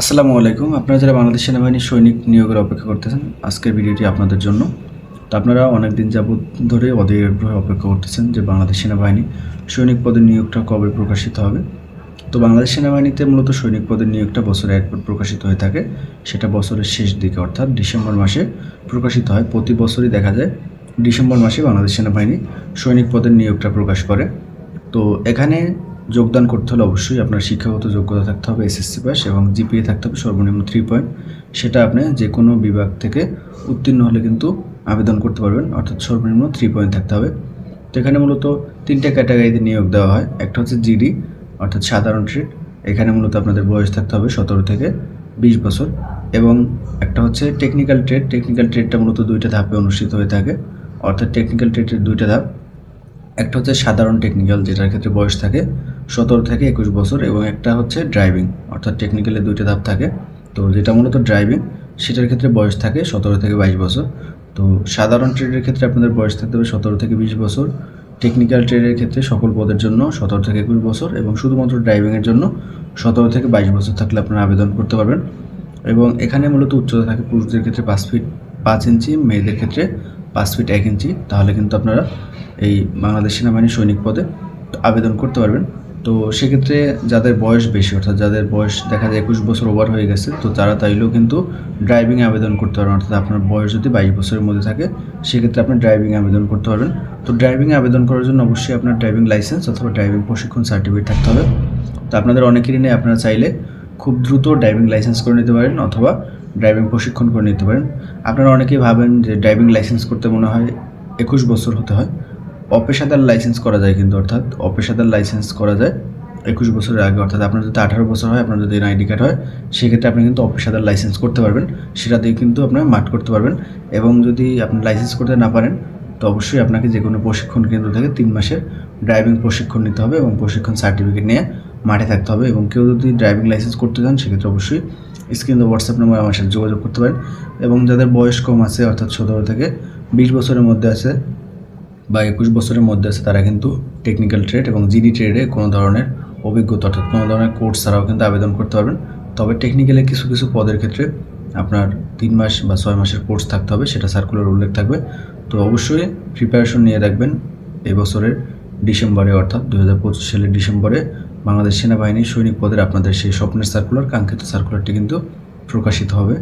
আসসালামু আলাইকুম। আপনারা যারা বাংলাদেশ সেনাবাহিনীর সৈনিক নিয়োগের অপেক্ষা করতেছেন, আজকের ভিডিওটি আপনাদের জন্য। তো আপনারা অনেক দিন যাবত ধরে অধীর অপেক্ষা করতেছেন যে বাংলাদেশ সেনাবাহিনী সৈনিক পদের নিয়োগটা কবে প্রকাশিত হবে। তো বাংলাদেশ সেনাবাহিনীতে মূলত সৈনিক পদের নিয়োগটা বছরে একবার প্রকাশিত হয়ে থাকে। সেটা বছরের শেষ দিকে, অর্থাৎ ডিসেম্বর মাসে প্রকাশিত হয়। প্রতি বছরই দেখা যায় ডিসেম্বর মাসে বাংলাদেশ সেনাবাহিনী সৈনিক পদের নিয়োগটা প্রকাশ করে। তো এখানে যোগদান করতে হলে অবশ্যই আপনার শিক্ষাগত যোগ্যতা থাকতে হবে এসএসসি পাস এবং জিপিএ থাকতে হবে, সর্বনিম্ন থ্রি পয়েন্ট সেটা আপনি যে কোনো বিভাগ থেকে উত্তীর্ণ হলে কিন্তু আবেদন করতে পারবেন, অর্থাৎ সর্বনিম্ন থ্রি পয়েন্ট থাকতে হবে। তো এখানে মূলত তিনটে ক্যাটাগরিতে নিয়োগ দেওয়া হয়, একটা হচ্ছে জিডি অর্থাৎ সাধারণ ট্রেড এখানে মূলত আপনাদের বয়স থাকতে হবে সতেরো থেকে বিশ বছর এবং একটা হচ্ছে টেকনিক্যাল ট্রেড টেকনিক্যাল ট্রেডটা মূলত দুইটা ধাপে অনুষ্ঠিত হয়ে থাকে, অর্থাৎ টেকনিক্যাল ট্রেডের দুইটা ধাপ। একটা হচ্ছে সাধারণ টেকনিক্যাল যেটার ক্ষেত্রে বয়স থাকে সতেরো থেকে একুশ বছর এবং একটা হচ্ছে ড্রাইভিং অর্থাৎ টেকনিক্যালে দুইটা ধাপ থাকে। তো যেটা মূলত ড্রাইভিং সেটার ক্ষেত্রে বয়স থাকে সতেরো থেকে বাইশ বছর। তো সাধারণ ট্রেডের ক্ষেত্রে আপনাদের বয়স থাকতে হবে সতেরো থেকে বিশ বছর। টেকনিক্যাল ট্রেডের ক্ষেত্রে সকল পদের জন্য সতেরো থেকে একুশ বছর এবং শুধুমাত্র ড্রাইভিংয়ের জন্য সতেরো থেকে বাইশ বছর থাকলে আপনারা আবেদন করতে পারবেন। এবং এখানে মূলত উচ্চতা থাকে পুরুষদের ক্ষেত্রে পাঁচ ফিট পাঁচ ইঞ্চি, মেয়েদের ক্ষেত্রে পাঁচ ফিট এক ইঞ্চি, তাহলে কিন্তু আপনারা এই বাংলাদেশ সেনাবাহিনীর সৈনিক পদে আবেদন করতে পারবেন। তো সেক্ষেত্রে যাদের বয়স বেশি, অর্থাৎ যাদের বয়স দেখা যায় একুশ বছর ওভার হয়ে গেছে, তো তারা তাইলেও কিন্তু ড্রাইভিংয়ে আবেদন করতে পারবেন, অর্থাৎ আপনার বয়স যদি বাইশ বছরের মধ্যে থাকে, সেক্ষেত্রে আপনি ড্রাইভিংয়ে আবেদন করতে পারবেন। তো ড্রাইভিংয়ে আবেদন করার জন্য অবশ্যই আপনার ড্রাইভিং লাইসেন্স অথবা ড্রাইভিং প্রশিক্ষণ সার্টিফিকেট থাকতে হবে। তো আপনাদের অনেকেরই নেই আপনারা চাইলে খুব দ্রুত ড্রাইভিং লাইসেন্স করে নিতে পারেন, অথবা ড্রাইভিং প্রশিক্ষণ করে নিতে পারেন। আপনারা অনেকেই ভাবেন যে ড্রাইভিং লাইসেন্স করতে মনে হয় একুশ বছর হতে হয়। অপেশাদার লাইসেন্স করা যায় কিন্তু, অর্থাৎ অপেশাদার লাইসেন্স করা যায় একুশ বছরের আগে। অর্থাৎ আপনার যদি আঠারো বছর হয়, আপনার যদি আইডি কার্ড হয়, সেক্ষেত্রে আপনি কিন্তু অপেশাদার লাইসেন্স করতে পারবেন। সেটা দিয়ে কিন্তু আপনার মাঠ করতে পারবেন। এবং যদি আপনি লাইসেন্স করতে না পারেন, তো অবশ্যই আপনাকে যে কোনো প্রশিক্ষণ কেন্দ্র থেকে তিন মাসের ড্রাইভিং প্রশিক্ষণ নিতে হবে এবং প্রশিক্ষণ সার্টিফিকেট নিয়ে মাঠে থাকতে হবে। এবং কেউ যদি ড্রাইভিং লাইসেন্স করতে চান, সেক্ষেত্রে অবশ্যই স্ক্রিন হোয়াটসঅ্যাপ নাম্বার আমার সাথে যোগাযোগ করতে পারেন। এবং যাদের বয়স কম আছে, অর্থাৎ সতেরো থেকে বিশ বছরের মধ্যে আছে বা একুশ বছরের মধ্যে আছে, তারা কিন্তু টেকনিক্যাল ট্রেড এবং জিডি ট্রেডে কোনো ধরনের অভিজ্ঞতা, অর্থাৎ কোনো ধরনের কোর্স ছাড়াও কিন্তু আবেদন করতে পারবেন। তবে টেকনিক্যালে কিছু কিছু পদের ক্ষেত্রে আপনার তিন মাস বা ছয় মাসের কোর্স থাকতে হবে, সেটা সার্কুলার উল্লেখ থাকবে। তো অবশ্যই প্রিপারেশন নিয়ে রাখবেন। এবছরের ডিসেম্বরে, অর্থাৎ দু হাজার পঁচিশ সালের ডিসেম্বরে বাংলাদেশ সেনাবাহিনীর সৈনিক পদের আপনাদের সেই স্বপ্নের সার্কুলার কাঙ্ক্ষিত সার্কুলারটি কিন্তু প্রকাশিত হবে।